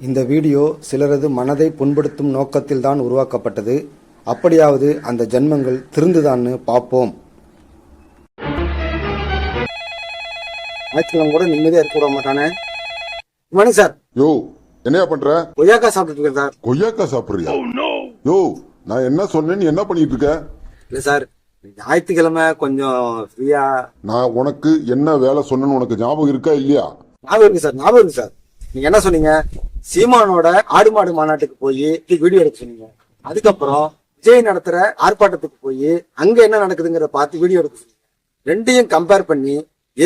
இந்த வீடியோ சிலரது மனதை புண்படுத்தும் நோக்கத்தில்தான் உருவாக்கப்பட்டது. அப்படியாவது அந்த ஜென்மங்கள் திருந்துதான்னு பார்ப்போம். ஞாயிற்றுக்கிழமை கூட நிம்மதியா இருக்க விட மாட்டானே? மணி சார். யோ என்னையா பண்ற? கொய்யாக்கா இருக்கேன் சார். கொய்யாக்கா சாப்பிடுறியா? யோ நான் என்ன சொன்னேன் நீ என்ன பண்ணிட்டு இருக்க? இல்ல சார் ஞாயிற்றுக்கிழமை கொஞ்சம் ஃப்ரீயா நான் உனக்கு என்ன வேலை சொன்னேன்னு உனக்கு ஞாபகம் இருக்கா இல்லையா? ஞாபகம் இருக்கு சார் ஞாபகம் இருக்கு சார். நீங்க என்ன சொன்னீங்க? சீமானோட ஆடு மாடு மாநாட்டுக்கு போய் வீடியோ எடுக்க சொன்னீங்க. அதுக்கப்புறம் விஜய் நடத்துற ஆர்ப்பாட்டத்துக்கு போய் அங்க என்ன நடக்குதுங்கிறத பார்த்து வீடியோ எடுக்க சொன்னீங்க. ரெண்டையும் கம்பேர் பண்ணி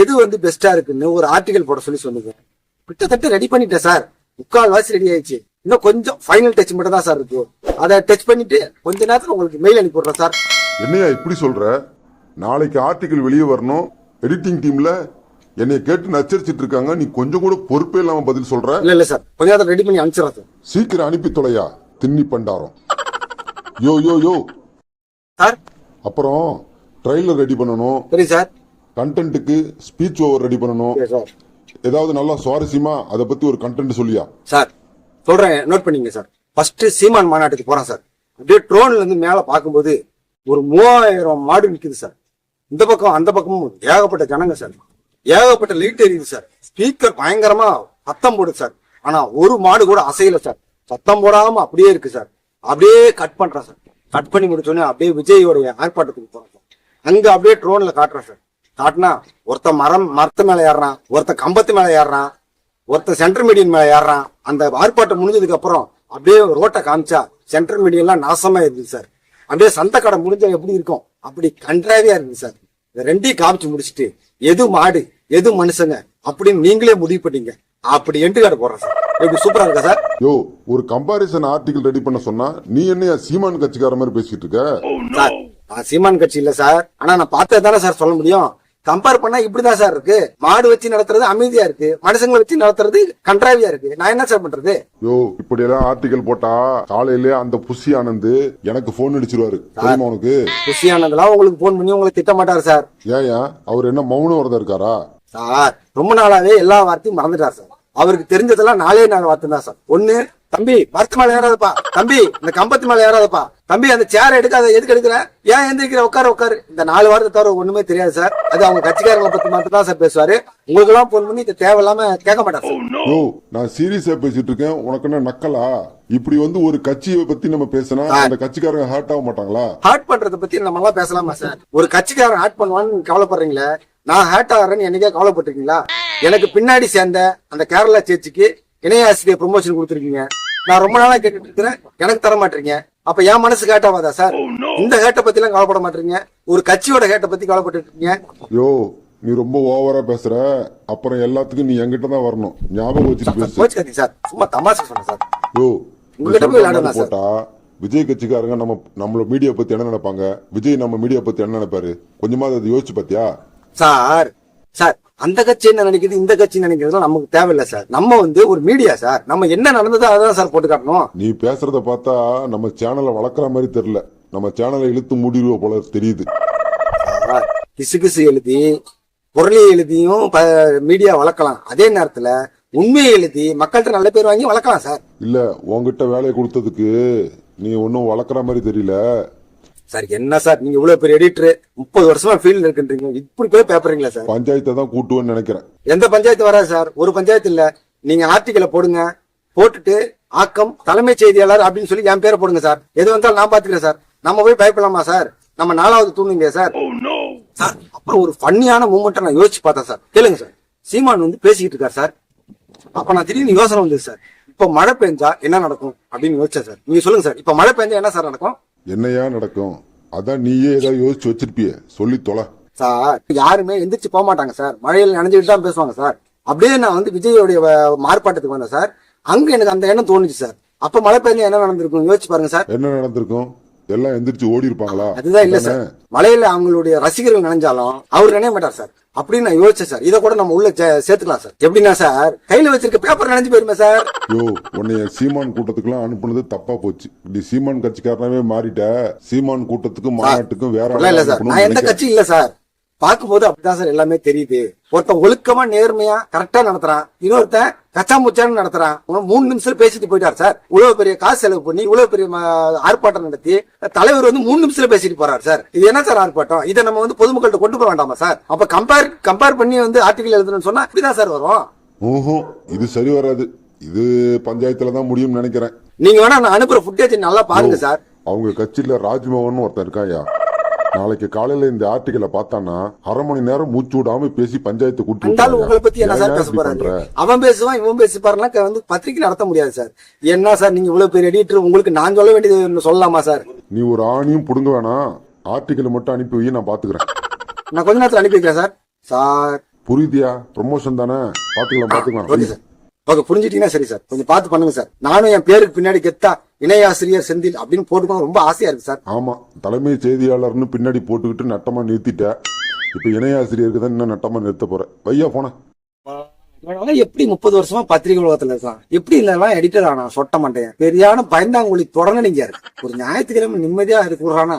எது வந்து பெஸ்டா இருக்குன்னு ஒரு ஆர்டிகல் போட சொல்லி சொன்னீங்க. கிட்டத்தட்ட ரெடி பண்ணிட்டேன் சார். முக்கால் வாசி ரெடி ஆயிடுச்சு. இன்னும் கொஞ்சம் ஃபைனல் டச் மட்டும் தான் சார் இருக்கு. அதை டச் பண்ணிட்டு கொஞ்ச நேரத்தில் உங்களுக்கு மெயில் அனுப்பிடுறேன் சார். என்னையா இப்படி சொல்ற? நாளைக்கு ஆர்டிகல் வெளியே வரணும். எடிட்டிங் டீம்ல என்னைய கேட்டு நச்சரிச்சிட்டு இருக்காங்க. நீ கொஞ்சம் கூட பொறுப்பே இல்லாம பதில் சொல்ற? இல்ல இல்ல சார். கொஞ்ச நேரத்துல ரெடி பண்ணி அனுப்பிச்சிடுறேன் சீக்கிரம் அனுப்பி தொலையா? தின்னி பண்டாரம். Yo yo yo. சார். அப்புறம் ட்ரைலர் ரெடி பண்ணணும். சரி சார். கண்டென்ட்டுக்கு ஸ்பீச் ஓவர் ரெடி பண்ணணும். சரி சார். ஏதாவது நல்லா சுவாரஸ்யமா அதை பத்தி ஒரு கண்டென்ட் சொல்லியா? சார் சொல்றேன். நோட் பண்ணிங்க சார். ஃபர்ஸ்ட் சீமான் மாநாட்டுக்கு போறேன் சார். அப்படியே ட்ரோன்ல இருந்து மேல பார்க்கும்போது ஒரு மூவாயிரம் மாடு நிக்குது சார். இந்த பக்கம் அந்த பக்கமும் ஏகப்பட்ட ஜனங்க சார். ஏகப்பட்ட லீட் எரியுது சார் ஸ்பீக்கர் பயங்கரமா சத்தம் போடுது சார் ஆனா ஒரு மாடு கூட அசையல சார் சத்தம் போடாம அப்படியே இருக்கு சார் அப்படியே கட் பண்றேன் சார் கட் பண்ணி முடிச்சோடனே அப்படியே விஜயோட ஏற்பாட்டுக்கு போறேன் சார் அங்க அப்படியே ட்ரோன்ல காட்டுறேன் சார் காட்டினா ஒருத்த மரம் மரத்து மேல ஏறுறான் ஒருத்த கம்பத்து மேல ஏறுறான் ஒருத்தன் சென்ட்ரல் மீடியன் மேல ஏறுறான். அந்த ஆர்ப்பாட்டம் முடிஞ்சதுக்கு அப்புறம் அப்படியே ரோட்டை காமிச்சா சென்டர் மீடியம்லாம் நாசமா இருந்துச்சு சார் அப்படியே சந்த கடை முடிஞ்சா எப்படி இருக்கும்? அப்படி கன்றாவியா இருந்துச்சு சார் இந்த ரெண்டையும் காமிச்சு முடிச்சுட்டு எது மாடு எது மனுஷங்க அப்படின்னு நீங்களே முடிவு பண்ணீங்க. அப்படி எண்டு கார்டு போடுறேன் சார். எப்படி சூப்பரா இருக்கா சார்? யோ ஒரு கம்பாரிசன் ஆர்டிகிள் ரெடி பண்ண சொன்னா நீ என்னையா சீமான் கட்சிக்கார மாதிரி பேசிட்டு இருக்க? சார் நான் சீமான் கட்சி இல்ல சார். ஆனா நான் பார்த்தது தானே சார் சொல்ல முடியும். கம்பேர் பண்ணா இப்படிதான் சார் இருக்கு. மாடு வச்சு நடத்துறது அமைதியா இருக்கு. மனுஷங்களை வச்சு நடத்துறது கன்றாவியா இருக்கு. நான் என்ன சார் பண்றது? யோ இப்படி எல்லாம் ஆர்டிகல் போட்டா காலையிலே அந்த புஷி ஆனந்து எனக்கு போன் அடிச்சிருவாரு. தெரியுமா உனக்கு? குஷியானதெல்லாம் உங்களுக்கு போன் பண்ணி உங்களை திட்ட மாட்டாரு சார் ஏயா அவர் என்ன மௌன விரதம் இருக்காரா? சார் ரொம்ப நாளாவே எல்லா வார்த்தையும் மறந்துட்டார் சார் அவருக்கு தெரிஞ்சதெல்லாம் நாலே நாலு வார்த்தை தான் சார் ஒண்ணு தம்பி மரத்து மேல ஏறாதப்பா. தம்பி இந்த கம்பத்து மேல ஏறாதப்பா. தம்பி அந்த சேர் எடுக்காத எதுக்கு எடுக்கிற? ஏன் எந்திரிக்கிற? உட்காரு உட்காரு. இந்த நாலு வார்த்தை தவிர ஒண்ணுமே தெரியாது சார் அது அவங்க கட்சிக்காரங்களை பத்தி மட்டும் தான் சார் பேசுவாரு. உங்களுக்கு எல்லாம் போன் பண்ணி இந்த தேவையில்லாம கேட்க மாட்டார் சார் யோ நான் சீரியஸா பேசிட்டு இருக்கேன். உனக்கு என்ன நக்கலா? இப்படி வந்து ஒரு கட்சியை பத்தி நம்ம பேசினா அந்த கட்சிக்காரங்க ஹர்ட் ஆக மாட்டாங்களா? ஹார்ட் பண்றத பத்தி நம்ம எல்லாம் பேசலாமா சார் ஒரு கட்சிக்காரன் ஹார்ட் பண்ணுவான்னு கவலைப்படுறீங்களே? நான் ஹார்ட் ஆகிறேன்னு என்னைக்கே கவலைப்பட்டிருக்கீங்களா? எனக்கு பின்னாடி சேர்ந்த அந்த கேரளா சேர்ச்சிக்கு இணைய ஆசிரியர் ப்ரொமோஷன் கொடுத்துருக்கீங்க. நான் ரொம்ப நாளா கேட்டுட்டு இருக்கிறேன். எனக்கு தர மாட்டீங்க. அப்ப என் மனசு ஆகாதா சார் இந்த ஹேட்டை பத்தி எல்லாம் கவலைப்பட மாட்டீங்க. ஒரு கட்சியோட ஹேட்டை பத்தி கவலைப்பட்டு இருக்கீங்க. யோ நீ ரொம்ப ஓவரா பேசுற. அப்புறம் எல்லாத்துக்கும் நீ என்கிட்ட தான் வரணும். ஞாபகம் வச்சுட்டு பேசு. சார் சும்மா தமாஷா சொன்னேன் சார் யோ உங்ககிட்ட போய் விளையாடலாம் சார். போட்டா விஜய் கட்சிக்காரங்க நம்ம நம்மள மீடியா பத்தி என்ன நினைப்பாங்க? விஜய் நம்ம மீடியா பத்தி என்ன நினைப்பாரு? கொஞ்சமாவது அதை யோசிச்சு பாத்தியா? சார் சார் அந்த கட்சி என்ன நினைக்குது இந்த கட்சி நினைக்கிறதுலாம் நமக்கு தேவையில்லை சார். நம்ம வந்து ஒரு மீடியா சார். நம்ம என்ன நடந்ததோ அதான் சார் போட்டு காட்டணும். நீ பேசுறத பார்த்தா நம்ம சேனலை வளர்க்குற மாதிரி தெரியல. நம்ம சேனலை இழுத்து மூடிடுவ போல தெரியுது. கிசு கிசு எழுதி குரலி எழுதியும் மீடியா வளர்க்கலாம். அதே நேரத்துல உண்மையை எழுதி மக்கள்கிட்ட நல்ல பேர் வாங்கி வளர்க்கலாம் சார். இல்ல உன்கிட்ட வேலையை கொடுத்ததுக்கு நீ ஒன்னும் வளர்க்குற மாதிரி தெரியல. சார் என்ன சார்? நீங்க இவ்வளவு பெரிய எடிட்டர் முப்பது வருஷமா ஃபீல்டு இருக்குன்றீங்க. இப்படி போய் பேப்பறீங்களா சார்? பஞ்சாயத்தை தான் கூட்டுவேன்னு நினைக்கிறேன். எந்த பஞ்சாயத்து வராது சார். ஒரு பஞ்சாயத்து இல்ல. நீங்க ஆர்டிக்கலை போடுங்க போட்டுட்டு ஆக்கம் தலைமைச் செய்தியாளர் அப்படின்னு சொல்லி என் பேரை போடுங்க சார். எது வந்தாலும் நான் பாத்துக்கிறேன் சார். நம்ம போய் பயப்படலாமா சார்? நம்ம நாலாவது தூணுங்க சார். சார் அப்புறம் ஒரு ஃபன்னியான மூமெண்ட்டை நான் யோசிச்சு பார்த்தேன் சார். கேளுங்க சார். சீமான் வந்து பேசிக்கிட்டு இருக்கார் சார். அப்ப நான் திடீர்னு யோசனை வந்தது சார். இப்ப மழை பெஞ்சா என்ன நடக்கும் அப்படின்னு யோசிச்சேன் சார். நீங்க சொல்லுங்க சார். இப்ப மழை பெஞ்சா என்ன சார் நடக்கும்? என்னையா நடக்கும்? அதான் நீயே ஏதாவது யோசிச்சு வச்சிருப்பிய. சொல்லி தொலை. சார் யாருமே எந்திரிச்சு போக மாட்டாங்க சார். மழையில நனைஞ்சுட்டு தான் பேசுவாங்க சார். அப்படியே நான் வந்து விஜயோடைய மார்ப்பாட்டத்துக்கு வந்தேன் சார். அங்க எனக்கு அந்த எண்ணம் தோணுச்சு சார். அப்ப மழை பெஞ்சா என்ன நடந்திருக்கும் யோசிச்சு பாருங்க சார். என்ன நடந்திருக்கும்? எல்லாம் எந்திரிச்சு ஓடி இருப்பாங்களா அதுதான் இல்ல சார். மலையில அவங்களுடைய ரசிகர்கள் நினைஞ்சாலும் அவர் நினைய மாட்டார் சார். அப்படின்னு நான் யோசிச்சேன் சார். இதை கூட நம்ம உள்ள சேர்த்துக்கலாம் சார். எப்படின்னா சார் கையில வச்சிருக்க பேப்பர் நினைஞ்சு போயிருமே சார். யோ உன்னைய சீமான் கூட்டத்துக்குலாம் அனுப்புனது தப்பா போச்சு. இப்படி சீமான் கட்சிக்காரனாவே மாறிட்ட. சீமான் கூட்டத்துக்கும் மாநாட்டுக்கும் வேற இல்ல சார். நான் எந்த. கட்சி இல்ல சார். பார்க்கும்போது அப்படிதான் சார் எல்லாமே தெரியுது. ஒருத்தன் ஒழுக்கமா நேர்மையா கரெக்டா நடத்துறான். இன்னொருத்தன் கச்சா முச்சான்னு நடத்துறான். மூணு நிமிஷம் பேசிட்டு போயிட்டார் சார். இவ்வளவு பெரிய காசு செலவு பண்ணி இவ்வளவு பெரிய ஆர்ப்பாட்டம் நடத்தி தலைவர் வந்து மூணு நிமிஷத்துல பேசிட்டு போறாரு சார். இது என்ன சார் ஆர்ப்பாட்டம்? இதை நம்ம வந்து பொதுமக்கள்கிட்ட கொண்டு போக வேண்டாமா சார்? அப்ப கம்பேர் கம்பேர் பண்ணி வந்து ஆர்டிகல் எழுதணும்னு சொன்னா இப்படிதான் சார் வரும். ஊஹும் இது சரி வராது. இது பஞ்சாயத்துல தான் முடியும்னு நினைக்கிறேன். நீங்க வேணா நான் அனுப்புற ஃபுட்டேஜ் நல்லா பாருங்க சார். அவங்க கட்சியில ராஜ்மோகன் ஒருத்தன் இருக்காயா? நாளைக்கு காலையில இந்த ஆர்டிக்கலை பார்த்தானா அரை மணி நேரம் மூச்சு விடாம பேசி பஞ்சாயத்து கூட்டி. உங்களை பத்தி என்ன சார் பேச போறாரு? அவன் பேசுவான் இவன் பேசி பாருலாம் வந்து பத்திரிக்கை நடத்த முடியாது சார். என்ன சார் நீங்க இவ்வளவு பெரிய எடிட்டர் உங்களுக்கு நான் சொல்ல வேண்டியது சொல்லலாமா சார்? நீ ஒரு ஆணியும் புடுங்க வேணாம் ஆர்டிக்கலை மட்டும் அனுப்பி வை நான் பாத்துக்கிறேன். நான் கொஞ்ச நேரத்துல அனுப்பி வைக்கிறேன் சார். சார். புரியுதியா? ப்ரொமோஷன் தானே? பாத்துக்கலாம் ஓகே பாத்துக்கலாம் சார். ஓகே புரிஞ்சிட்டீங்கன்னா சரி சார். கொஞ்சம் பார்த்து பண்ணுங்க சார். நானும் என் பேருக்கு பின்னாடி கெத்தா இணையாசிரியர் செந்தில் அப்படின்னு போட்டுக்கணும் ரொம்ப ஆசையா இருக்கு சார். ஆமா. தலைமை செய்தியாளர்னு பின்னாடி போட்டுக்கிட்டு நட்டமா நிறுத்திட்ட இப்ப இணையாசிரியருக்கு தான் இன்னும் நட்டமா நிறுத்த போற. வையா போன. இவனெல்லாம் எப்படி முப்பது வருஷமா பத்திரிகை உலகத்துல இருக்கான்? எப்படி இதெல்லாம் எடிட்டர் ஆனா சொட்ட மாட்டேன் பெரியான பயந்தாங்குழி தொடர்ந்து நீங்க ஒரு ஞாயிற்றுக்கிழமை நிம்மதியா இருக்கிறானா